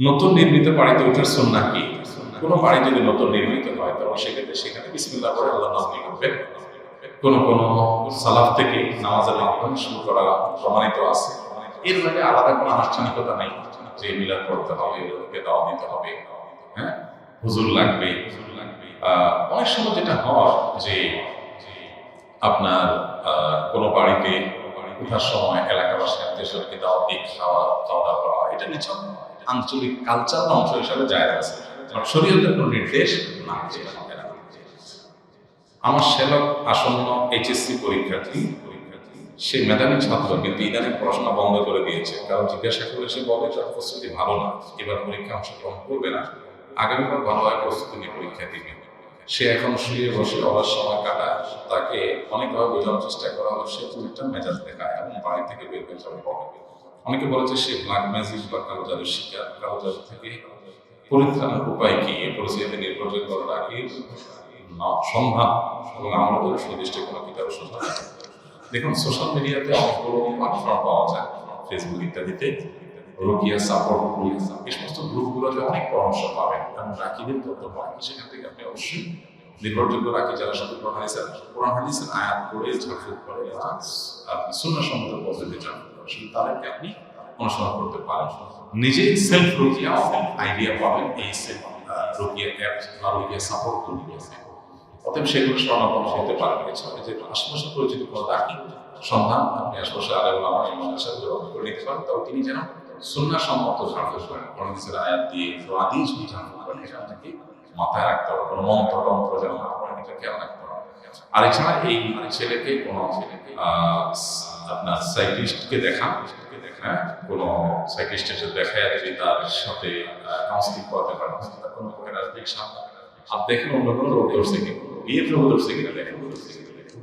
নতুন নির্মিত বাড়িতে ওঠার সুন্না কি? কোনো বাড়ি যদি নতুন নির্মিত হয় তখন সেক্ষেত্রে সেখানে বিসমিল্লাহ করে আল্লাহ নাম লিখবে কোন কোন সালাফ থেকে নামাজের মাধ্যমে শুরু করা প্রমাণিত আছে। এর বাইরে আলাদা কোনো আনুষ্ঠানিকতা নেই যে মিলাদ পড়তে হবে, লোককে দাওয়া দিতে হবে হ্যাঁ? হুজুর লাগবে। অনেক সময় যেটা হয় যে আপনার কোনো বাড়িতে ওঠার সময় এলাকাবাসী আত্মীয় স্বজনকে দাওয়া দিয়ে খাওয়া খাওয়া দাওয়া করা এটা নিছক। আঞ্চলিক কালচার অংশ হিসাবে যায় আছে। শরীয়তের কোনো নির্দেশ না আমার শ্যালক আসন্ন এইচএসসি পরীক্ষার্থী, সে মেধাবী ছাত্র কিন্তু ইদানিং পড়াশোনা বন্ধ করে দিয়েছে। কারণ জিজ্ঞাসা করলে সে বলে তার প্রস্তুতি ভালো না। এবার পরীক্ষা অংশগ্রহণ করবে না। আগামীবার ভালোভাবে প্রস্তুতি নিয়ে পরীক্ষা দিবে। সে এখন শুয়ে বসে অবাস সময় কাটায়। তাকে অনেকভাবে বোঝানোর চেষ্টা করা হলো। সে একটা মেজাজ দেখায় এবং বাড়ি থেকে বের হয়ে যাবে অনেকে বলেছে সে ব্ল্যাক ম্যাজিক বা জাদুর শিকার, কালো জাদু থেকে পরিত্রাণের উপায় কি? এই পরিস্থিতিতে নির্ভরযোগ্য রাখির সন্ধান এবং আমরা তো সুনির্দিষ্ট কোনো কিতাব সন্ধান দেখুন সোশ্যাল মিডিয়াতে অনেক অনেকগুলো প্ল্যাটফর্ম পাওয়া যায়। ফেসবুক ইত্যাদিতে। রোগিয়া সাপোর্ট এই সমস্ত গ্রুপগুলোতে অনেক পরামর্শ পাবেন। এবং রাকিদের তথ্য পাবেন। সেখান থেকে আপনি অবশ্যই নির্ভরযোগ্য রাখি যারা সাথে কোরআন হাদিসের কোরআন হাদিসের আয়াত করে ঝাড়ফুঁক করে আপনি শূন্য সম্মত পদ্ধতি ঝাড়ফুঁক করে শুধু তাদেরকে আপনি অনুসরণ করতে পারেন নিজেই সেলফ রোগিয়া আইডিয়া পাবেন এই সেলফ রোগিয়া অ্যাপ বা রোগিয়া সাপোর্ট গ্রুপগুলোতে অতএব সেগুলো হতে পারবে এছাড়া যে আশেপাশে পরিচিত কোনো সন্ধান আপনি আশেপাশে আলেম যোগাযোগ করে নিতে পারেন তবে তিনি যেন সুন্না সম্মত ঝাড়ফুঁক করেন কোরআনের আয়াত দিয়ে আদি যদি ঝাড়ফুঁক করেন আপনাকে মাথায় রাখতে হবে। কোনো মন্ত্র তন্ত্র যেন না করেন এটা খেয়াল রাখতে হবে। আর এছাড়া এই ছেলেকে কোনো আপনার সাইক্লিস্টকে দেখান। হ্যাঁ কোনো সাইক্লিস্টের সাথে দেখা যদি তার সাথে কাউন্সিলিং করাতে পারেন কোনো প্রকার আসবে আর দেখেন অন্য কোনো রোগ ধরছে কি বিয়ের রোগ কিনা দেখেন।